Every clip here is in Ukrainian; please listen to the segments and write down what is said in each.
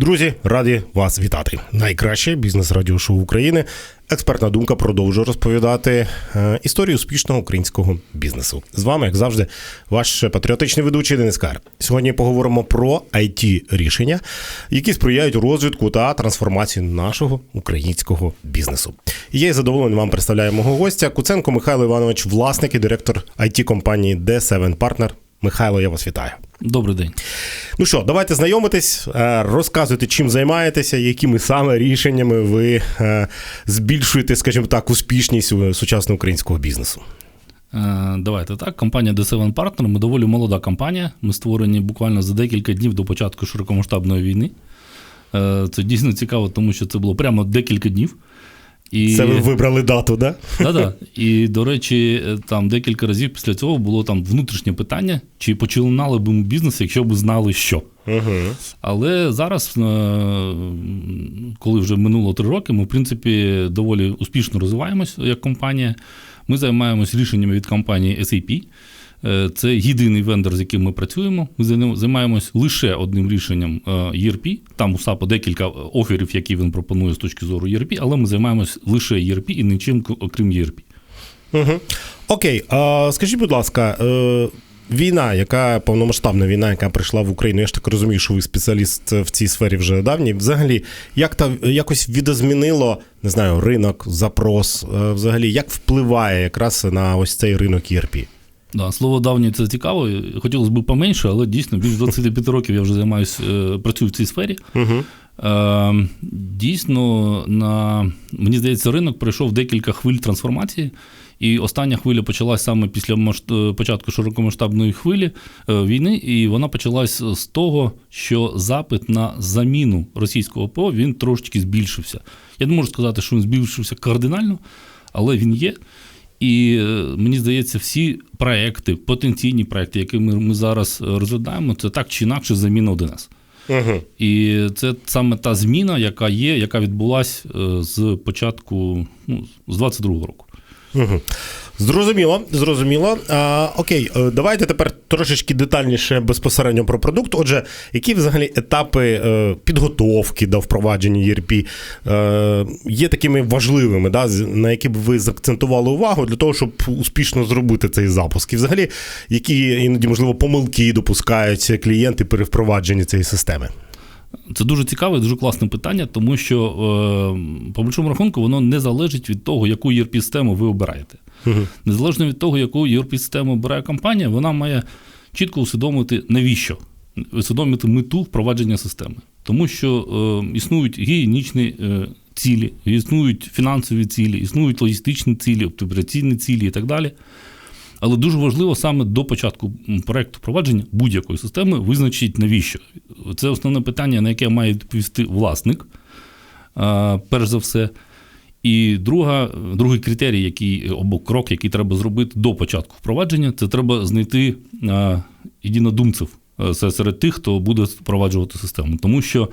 Друзі, раді вас вітати. Найкраще бізнес радіошоу України. Експертна думка продовжує розповідати е, історію успішного українського бізнесу. З вами, як завжди, ваш патріотичний ведучий Денис Кар. Сьогодні поговоримо про it рішення, які сприяють розвитку та трансформації нашого українського бізнесу. Я із задоволенням вам представляю мого гостя Куценко Михайло Іванович, власник і директор it компанії D7 Partner. Михайло, я вас вітаю. Добрий день. Ну що, давайте знайомитись, е, розказуйте, чим займаєтеся, якими саме рішеннями ви е, збільшуєте, скажімо так, успішність е, сучасного українського бізнесу. Давайте так. Компанія D7 Partner, Ми доволі молода компанія. Ми створені буквально за декілька днів до початку широкомасштабної війни. Це дійсно цікаво, тому що це було прямо декілька днів. І... Це ви вибрали дату, да? Да, да. І, до речі, там декілька разів після цього було там внутрішнє питання, чи починали б ми бізнес, якщо б знали, що. Угу. Але зараз, е, коли вже минуло три роки, ми, в принципі, доволі успішно розвиваємось як компанія. Ми займаємось рішеннями від компанії SAP. Е, це єдиний вендор, з яким ми працюємо. Ми займаємось лише одним рішенням е, ERP. Там у САПу декілька оферів, які він пропонує з точки зору ERP, але ми займаємось лише ERP і нічим, окрім ERP. Угу. Окей, а скажіть, будь ласка, е, війна, яка повномасштабна війна, яка прийшла в Україну, я ж так розумію, що ви спеціаліст в цій сфері вже давній. Взагалі, як та якось відозмінило не знаю, ринок, запрос, взагалі, як впливає якраз на ось цей ринок ERP? Да, Слово давнє це цікаво. Хотілося б поменше, але дійсно більш 25 років я вже займаюся, е, працюю в цій сфері. Угу. Дійсно, на, мені здається, ринок пройшов декілька хвиль трансформації. І остання хвиля почалась саме після е, початку широкомасштабної хвилі війни, і вона почалась з того, що запит на заміну російського ПО він трошечки збільшився. Я не можу сказати, що він збільшився кардинально, але він є. І е, мені здається, всі проекти, потенційні проекти, які ми ми зараз розглядаємо, це так чи інакше заміна 1С. Угу. І це саме та зміна, яка є, яка відбулася е, з початку ну, з 22-го року. Угу. Зрозуміло, зрозуміло. А, Окей, е, давайте тепер трошечки детальніше безпосередньо про продукт. Отже, які взагалі етапи е, підготовки до впровадження ERP е, є такими важливими, да, на які б ви заакцентували увагу для того, щоб успішно зробити цей запуск? І взагалі, які іноді, можливо, помилки допускають клієнти при впровадженні цієї системи? Це дуже цікаве, дуже класне питання, тому що е, по большому рахунку воно не залежить від того, яку ERP-систему ви обираєте. Угу. Незалежно від того, яку ERP-систему обирає компанія, вона має чітко усвідомити, навіщо усвідомити мету впровадження системи. Тому що е, існують гігієнічні е, цілі, існують фінансові цілі, існують логістичні цілі, операційні цілі і так далі. Але дуже важливо саме до початку проекту впровадження будь-якої системи визначити навіщо. Це основне питання, на яке має відповісти власник, перш за все. І друга, другий критерій, який або крок, який треба зробити до початку впровадження, це треба знайти єдинодумців це серед тих, хто буде впроваджувати систему. Тому що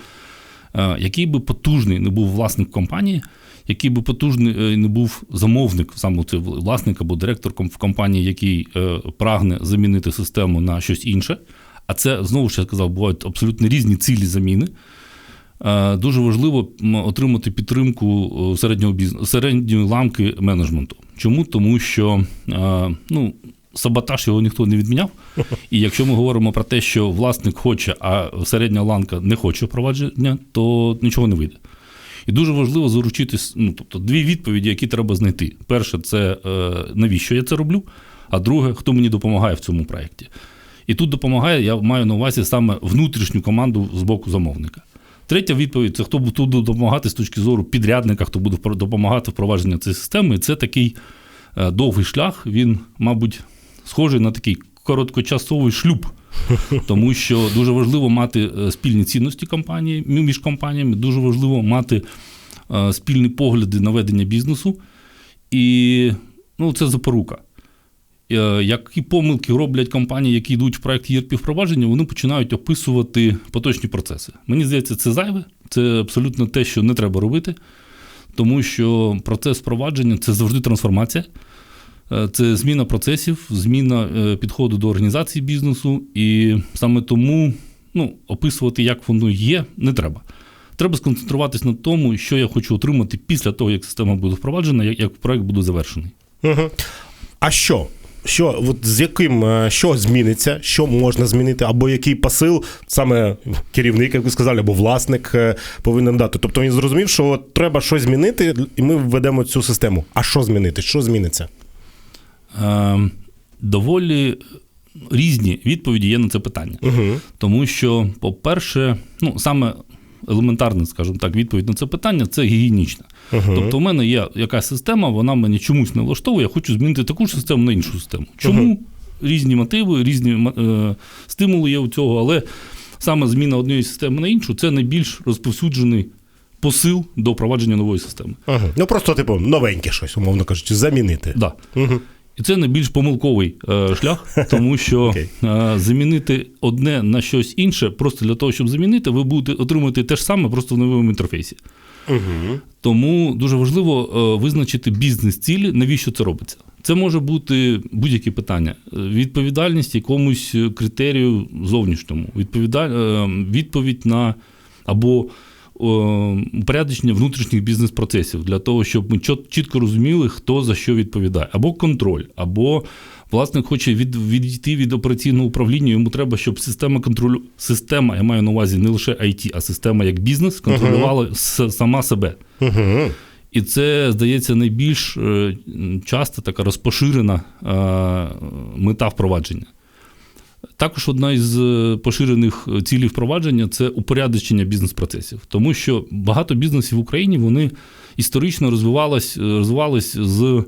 який би потужний не був власник компанії, який би потужний е, не був замовник, саме це власник або директор в компанії, який е, прагне замінити систему на щось інше. А це знову ж я сказав, бувають абсолютно різні цілі заміни. Е, дуже важливо отримати підтримку середнього бізнесу, середньої ламки менеджменту. Чому? Тому що ну, саботаж його ніхто не відміняв. І якщо ми говоримо про те, що власник хоче, а середня ланка не хоче впровадження, то нічого не вийде. І дуже важливо заручитись, ну тобто дві відповіді, які треба знайти. Перше, це е, навіщо я це роблю, а друге, хто мені допомагає в цьому проєкті. І тут допомагає, я маю на увазі саме внутрішню команду з боку замовника. Третя відповідь це хто буде допомагати з точки зору підрядника, хто буде допомагати впровадженню цієї системи. І це такий е, довгий шлях. Він, мабуть, схожий на такий короткочасовий шлюб. Тому що дуже важливо мати е, спільні цінності компанії між компаніями, дуже важливо мати е, спільні погляди на ведення бізнесу. І ну, це запорука. Е, які помилки роблять компанії, які йдуть в проект єрп впровадження, вони починають описувати поточні процеси. Мені здається, це зайве, це абсолютно те, що не треба робити, тому що процес впровадження це завжди трансформація. Е, це зміна процесів, зміна е, підходу до організації бізнесу, і саме тому ну, описувати, як воно є, не треба. Треба сконцентруватись на тому, що я хочу отримати після того, як система буде впроваджена, як, як проект буде завершений. Угу. А що? Що, от з яким е, що зміниться, що можна змінити, або який посил саме керівник, як ви сказали, або власник повинен дати? Тобто він зрозумів, що от треба щось змінити, і ми введемо цю систему. А що змінити? Що зміниться? Е, доволі різні відповіді є на це питання. Угу. Тому що, по-перше, ну, саме елементарна, скажімо так, відповідь на це питання це гігієнічна. Угу. Тобто, у мене є якась система, вона мені чомусь не влаштовує, я хочу змінити таку ж систему на іншу систему. Чому? Різні мотиви, різні е, стимули є у цього, але саме зміна однієї системи на іншу це найбільш розповсюджений посил до впровадження нової системи. Ага. Ну просто, типу, новеньке щось, умовно кажучи, замінити. Да. І це найбільш помилковий е, шлях, тому що Окей. е, замінити одне на щось інше, просто для того, щоб замінити, ви будете отримувати те ж саме, просто в новому інтерфейсі. Угу. Тому дуже важливо е, визначити бізнес-цілі, навіщо це робиться. Це може бути будь-які питання. Е, Відповідальність якомусь критерію зовнішньому, відповідаль... е, відповідь на або е, упорядочення внутрішніх бізнес-процесів для того, щоб ми чітко розуміли, хто за що відповідає, або контроль, або власник хоче від, відійти від операційного управління. Йому треба, щоб система контролю, система, я маю на увазі не лише IT, а система як бізнес контролювала с- сама себе. Угу. І це, здається, найбільш е, часто така розпоширена е, мета впровадження. Також одна із е, поширених цілей впровадження це упорядочення бізнес-процесів. Тому що багато бізнесів в Україні вони історично розвивались, е, розвивались з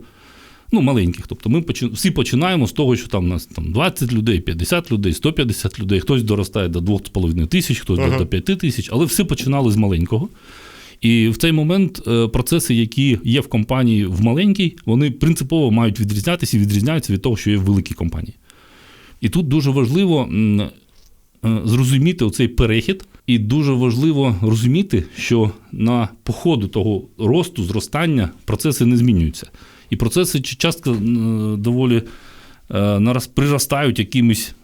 ну, маленьких. Тобто ми всі починаємо з того, що там у нас там 20 людей, 50 людей, 150 людей, хтось доростає до 2,5 тисяч, хтось Ага. до 5 тисяч, але всі починали з маленького. І в цей момент е, процеси, які є в компанії в маленькій, вони принципово мають відрізнятися і відрізняються від того, що є в великій компанії. І тут дуже важливо е, зрозуміти оцей перехід, і дуже важливо розуміти, що на походу того росту, зростання процеси не змінюються. І процеси часто е, доволі е, нараз приростають якимись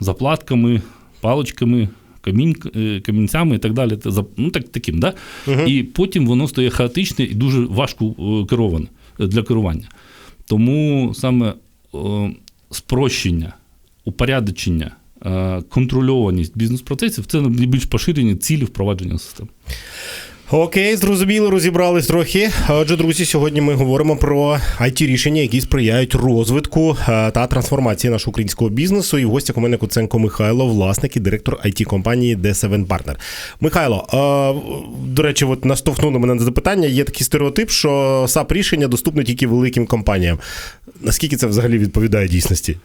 заплатками, паличками, камінь, камінцями і так далі. Ну, так, таким, да? І потім воно стає хаотичне і дуже важко кероване для керування. Тому саме спрощення, упорядочення, е, контрольованість бізнес-процесів це найбільш поширені цілі впровадження систем. Окей, зрозуміло, розібрались трохи. Отже, друзі, сьогодні ми говоримо про it рішення, які сприяють розвитку е, та трансформації нашого українського бізнесу. І в гостях у мене Куценко Михайло, власник і директор it компанії D7 Partner. Михайло, е, до речі, от наштовхнули мене на запитання. Є такий стереотип, що SAP рішення доступне тільки великим компаніям. Наскільки це взагалі відповідає дійсності?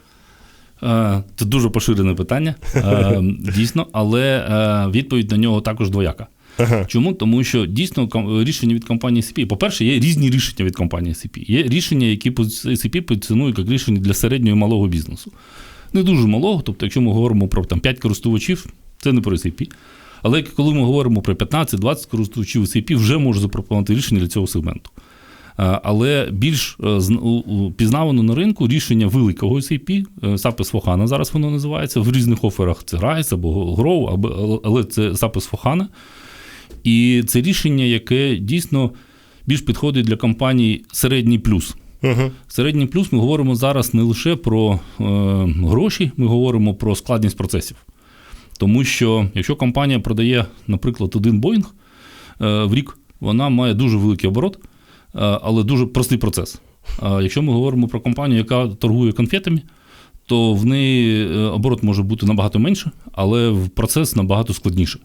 Е, Це дуже поширене питання, е, дійсно, але е, відповідь на нього також двояка. Ага. Чому? Тому що дійсно рішення від компанії SAP, по-перше, є різні рішення від компанії SAP. Є рішення, які пози- SAP позиціонують як рішення для середнього і малого бізнесу. Не дуже малого, тобто, якщо ми говоримо про там, 5 користувачів, це не про SAP. Але коли ми говоримо про 15-20 користувачів SAP, вже може запропонувати рішення для цього сегменту. Е, Але більш е, пізнавано на ринку рішення великого SAP, е, SAP S4HANA зараз воно називається. В різних оферах це RISE або Grow, але це SAP S4HANA. І це рішення, яке дійсно більш підходить для компаній середній плюс. Угу. Середній плюс ми говоримо зараз не лише про е, гроші, ми говоримо про складність процесів. Тому що якщо компанія продає, наприклад, один Боїнг е, в рік, вона має дуже великий оборот, е, але дуже простий процес. Якщо ми говоримо про компанію, яка торгує конфетами, то в неї е, оборот може бути набагато менше, але процес набагато складніше.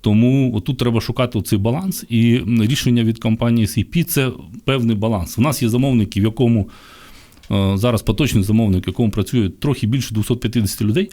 Тому тут треба шукати цей баланс, і рішення від компанії CP – це певний баланс. У нас є замовники, в якому е, зараз поточний замовник, в якому працює трохи більше 250 людей,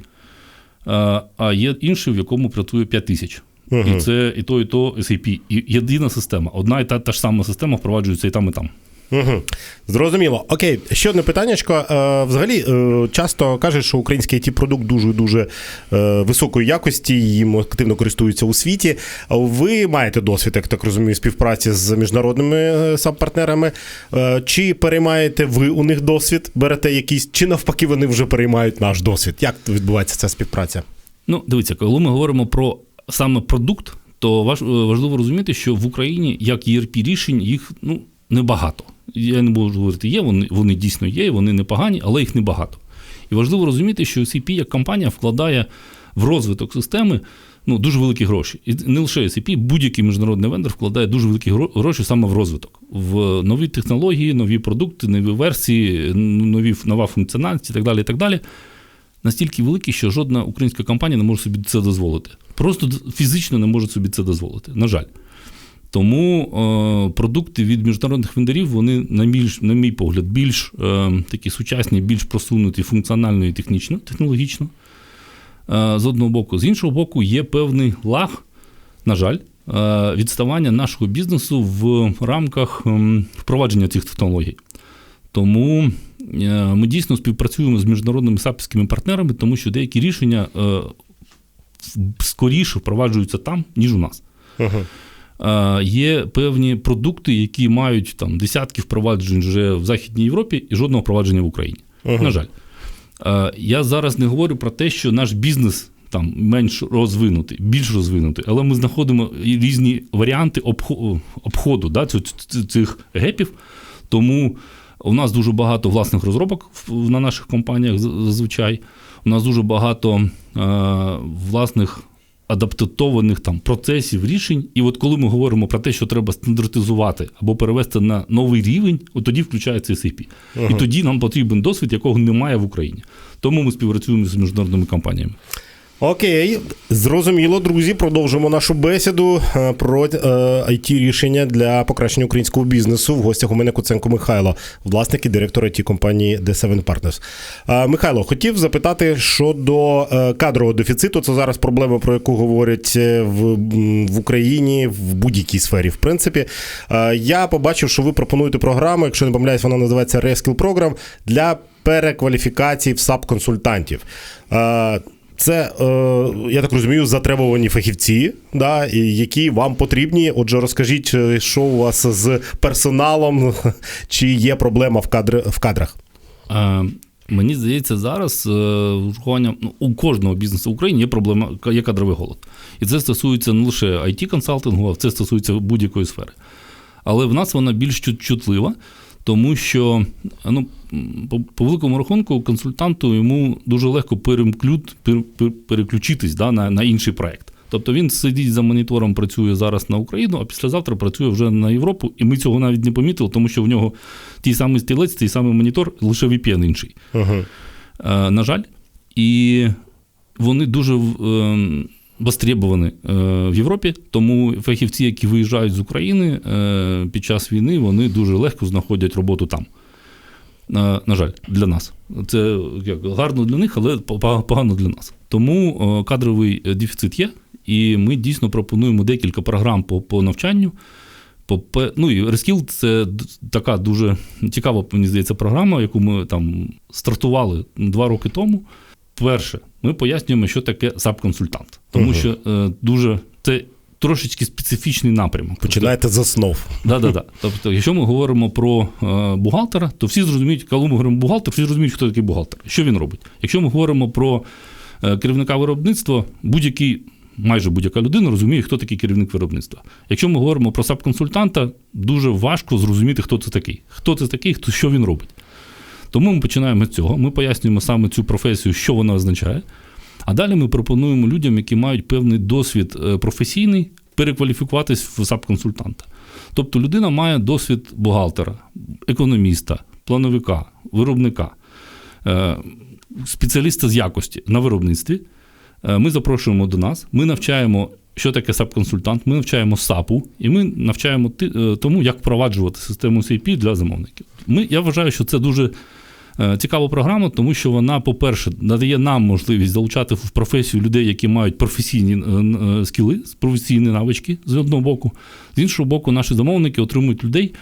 е, а є інший, в якому працює 5 тисяч. Мгм. І це і то, і то SAP. І єдина система. Одна і та, та ж сама система впроваджується і там, і там. Угу. Зрозуміло. Окей, ще одне питаннячко. Е, взагалі, е, часто кажуть, що український it продукт дуже дуже е, високої якості, їм активно користуються у світі. Ви маєте досвід, як так розумію, співпраці з міжнародними саб-партнерами. Чи переймаєте ви у них досвід, берете якийсь, чи навпаки вони вже переймають наш досвід? Як відбувається ця співпраця? Ну, дивіться, коли ми говоримо про саме продукт, то важливо розуміти, що в Україні як ERP рішень їх ну, небагато. Я не можу говорити, є, вони, вони дійсно є, вони непогані, але їх небагато. І важливо розуміти, що SAP як компанія вкладає в розвиток системи ну, дуже великі гроші. І не лише SAP, будь-який міжнародний вендор вкладає дуже великі гроші саме в розвиток, в нові технології, нові продукти, нові версії, нові, нова функціональність і так далі. І так далі настільки великі, що жодна українська компанія не може собі це дозволити. Просто фізично не може собі це дозволити. На жаль. Тому е, продукти від міжнародних вендорів, вони, на, більш, на мій погляд, більш е, такі сучасні, більш просунуті функціонально і технічно, технологічно. Е, з одного боку. З іншого боку, є певний лаг, на жаль, е, відставання нашого бізнесу в рамках ем, впровадження цих технологій. Тому е, ми дійсно співпрацюємо з міжнародними сапівськими партнерами, тому що деякі рішення е, скоріше впроваджуються там, ніж у нас. Е, Є певні продукти, які мають там десятки впроваджень вже в Західній Європі і жодного впровадження в Україні. Мгм. На жаль. Е, Я зараз не говорю про те, що наш бізнес там менш розвинутий, більш розвинутий, але ми знаходимо різні варіанти обходу да, цих гепів. Тому у нас дуже багато власних розробок на наших компаніях зазвичай. У нас дуже багато е, власних адаптованих там процесів, рішень. І от коли ми говоримо про те, що треба стандартизувати або перевести на новий рівень, от тоді включається SAP. І тоді нам потрібен досвід, якого немає в Україні. Тому ми співпрацюємо з міжнародними компаніями. Окей, зрозуміло, друзі. Продовжимо нашу бесіду е, про it рішення для покращення українського бізнесу. В гостях у мене Куценко Михайло, власник і директор it компанії D7 Partners. Е, Михайло, хотів запитати щодо е, кадрового дефіциту. Це зараз проблема, про яку говорять е, в, в Україні в будь-якій сфері. В принципі, Е, я побачив, що ви пропонуєте програму, якщо не помиляюсь, вона називається Reskill Program для перекваліфікації в САП-консультантів. Е, Це, е, я так розумію, затребувані фахівці, да, які вам потрібні. Отже, розкажіть, е, що у вас з персоналом, чи є проблема в, кадр, в кадрах? Е, Мені здається, зараз е, ну, у кожного бізнесу в Україні є проблема, є кадровий голод. І це стосується не лише it консалтингу а це стосується будь-якої сфери. Але в нас вона більш чутлива, тому що ну, по, по великому рахунку консультанту йому дуже легко перемклют, пер, пер- переключитись да, на, на інший проект. Тобто він сидить за монітором, працює зараз на Україну, а післязавтра працює вже на Європу, і ми цього навіть не помітили, тому що в нього ті самий стілець, той самий монітор, лише VPN інший. Угу. Е, на жаль, і вони дуже е, востребовані е, в Європі, тому фахівці, які виїжджають з України е, під час війни, вони дуже легко знаходять роботу там. Е, на жаль, для нас. Це як, гарно для них, але погано для нас. Тому кадровий дефіцит є, і ми дійсно пропонуємо декілька програм по, по навчанню. По, ну і Reskill – це така дуже цікава, мені здається, програма, яку ми там стартували два роки тому. Перше, ми пояснюємо, що таке SAP-консультант. Тому Мгм. що е, дуже це трошечки специфічний напрямок. Починаєте з основ. Да, да, да. Тобто, якщо ми говоримо про е, бухгалтера, то всі зрозуміють, коли ми говоримо бухгалтер, всі зрозуміють, хто такий бухгалтер, що він робить. Якщо ми говоримо про е, керівника виробництва, будь-який, майже будь-яка людина розуміє, хто такий керівник виробництва. Якщо ми говоримо про САП-консультанта, дуже важко зрозуміти, хто це такий. Хто це такий, хто, що він робить. Тому ми починаємо з цього. Ми пояснюємо саме цю професію, що вона означає. А далі ми пропонуємо людям, які мають певний досвід е, професійний, перекваліфікуватись в САП-консультанта. Тобто людина має досвід бухгалтера, економіста, плановика, виробника, е, спеціаліста з якості на виробництві. Е, Ми запрошуємо до нас, ми навчаємо, що таке САП-консультант, ми навчаємо САПу, і ми навчаємо тому, як впроваджувати систему CP для замовників. Ми, я вважаю, що це дуже е, цікава програма, тому що вона, по-перше, надає нам можливість залучати в професію людей, які мають професійні е, е, скіли, професійні навички з одного боку. З іншого боку, наші замовники отримують людей,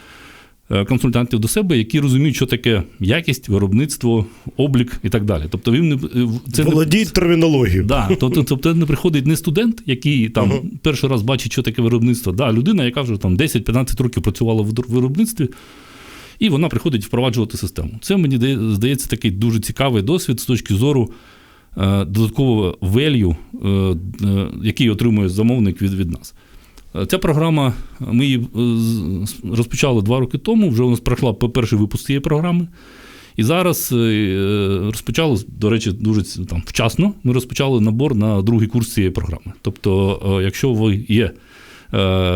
консультантів до себе, які розуміють, що таке якість, виробництво, облік і так далі. Тобто він не е, в- не термінологією. Да, тобто, тобто не приходить не студент, який там перший раз бачить, що таке виробництво, да, людина, яка вже там 10-15 років працювала в виробництві, і вона приходить впроваджувати систему. Це мені здається такий дуже цікавий досвід з точки зору е, додаткового value е, який отримує замовник від, від нас. Е, Ця програма, ми її розпочали два роки тому. Вже у нас пройшла перший випуск цієї програми. І зараз розпочали, до речі, дуже там, вчасно. Ми розпочали набор на другий курс цієї програми. Тобто, якщо ви є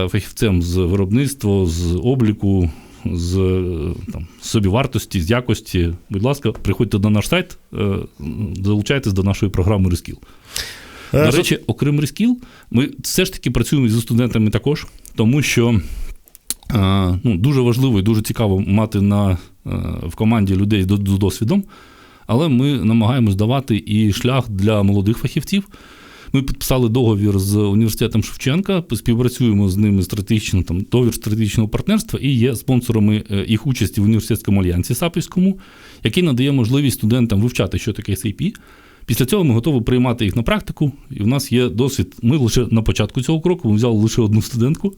фахівцем з виробництва, з обліку, з е, там, собівартості, з якості, будь ласка, приходьте на наш сайт, е, долучайтесь до нашої програми Reskill. Е, До речі, окрім Reskill, ми все ж таки працюємо зі студентами також, тому що ну, дуже важливо і дуже цікаво мати на, в команді людей з з досвідом, але ми намагаємось давати і шлях для молодих фахівців. Ми підписали договір з університетом Шевченка, співпрацюємо з ними стратегічно, там договір стратегічного партнерства і є спонсорами е, їх участі в університетському альянсі САПівському, який надає можливість студентам вивчати, що таке SAP. Після цього ми готові приймати їх на практику, і в нас є досвід. Ми лише на початку цього кроку ми взяли лише одну студентку,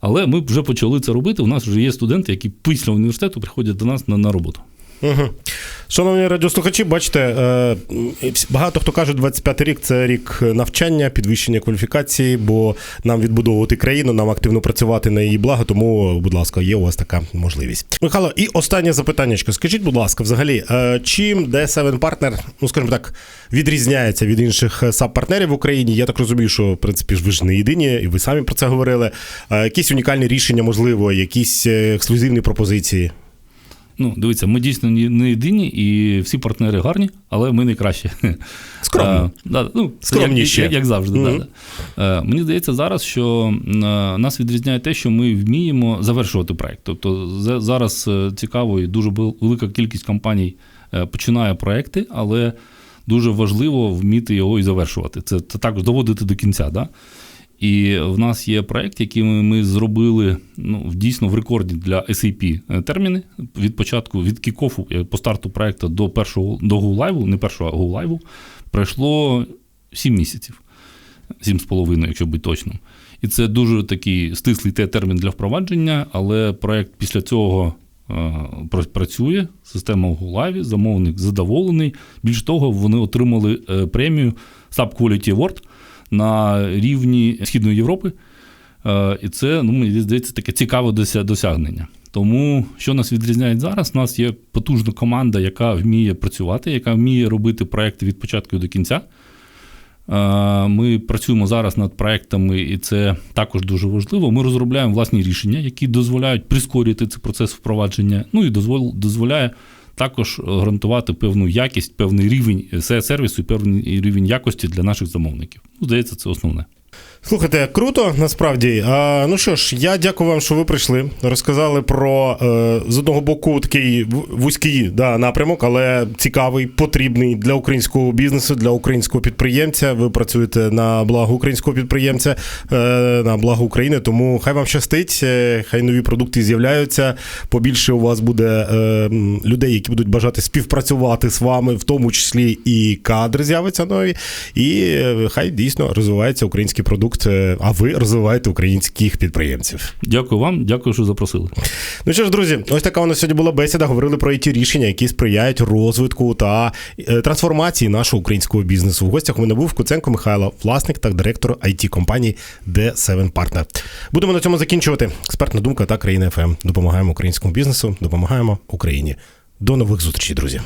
але ми вже почали це робити. У нас вже є студенти, які після університету приходять до нас на, на роботу. Угу. Шановні радіослухачі, бачите, е, багато хто каже, 25 рік це рік навчання, підвищення кваліфікації, бо нам відбудовувати країну, нам активно працювати на її благо. Тому, будь ласка, є у вас така можливість. Михайло, і останнє запитання. Скажіть, будь ласка, взагалі, е, чим D7 Partner, ну скажімо так, відрізняється від інших саб-партнерів в Україні? Я так розумію, що в принципі ви ж не єдині, і ви самі про це говорили. Е, Якісь унікальні рішення, можливо, якісь е, ексклюзивні пропозиції. Ну, дивіться, ми дійсно не єдині, і всі партнери гарні, але ми найкращі. Скромно. А, да, ну, Скромніші. Як, завжди. Мгм. Да, да. Е, мені здається зараз, що е, нас відрізняє те, що ми вміємо завершувати проект. Тобто зараз е, цікаво і дуже велика кількість компаній починає проекти, але дуже важливо вміти його і завершувати. Це, це також доводити до кінця. Да? І в нас є проєкт, який ми, зробили ну, дійсно в рекорді для SAP терміни від початку, від кікофу е, по старту проєкту до першого до go-live, не першого, а go-live, пройшло 7 місяців, 7,5, якщо бути точним. І це дуже такий стислий те- термін для впровадження, але проєкт після цього е, працює, система в go-live, замовник задоволений. Більш того, вони отримали е, премію SAP Quality Award на рівні Східної Європи. Е, І це, ну, мені здається, таке цікаве досягнення. Тому що нас відрізняє зараз? У нас є потужна команда, яка вміє працювати, яка вміє робити проекти від початку до кінця. Е, Ми працюємо зараз над проектами, і це також дуже важливо. Ми розробляємо власні рішення, які дозволяють прискорити цей процес впровадження. Ну і дозвол- дозволяє також гарантувати певну якість, певний рівень сервісу і певний рівень якості для наших замовників. Ну, здається, це основне. Слухайте, круто, насправді. А, ну що ж, я дякую вам, що ви прийшли. Розказали про е, з одного боку такий вузький да, напрямок, але цікавий, потрібний для українського бізнесу, для українського підприємця. Ви працюєте на благо українського підприємця, е, на благо України. Тому хай вам щастить, е, хай нові продукти з'являються. Побільше у вас буде людей, які будуть бажати співпрацювати з вами, в тому числі і кадри з'являться нові. І хай дійсно розвивається український продукт, е, а ви розвиваєте українських підприємців. Дякую вам, дякую, що запросили. Ну що ж, друзі, ось така у нас сьогодні була бесіда. Говорили про ті рішення, які сприяють розвитку та е, трансформації нашого українського бізнесу. В гостях у мене був Куценко Михайло, власник та директор it компанії D7 Partner. Будемо на цьому закінчувати. Експертна думка та країна ФМ. Допомагаємо українському бізнесу, допомагаємо Україні. До нових зустрічей, друзі.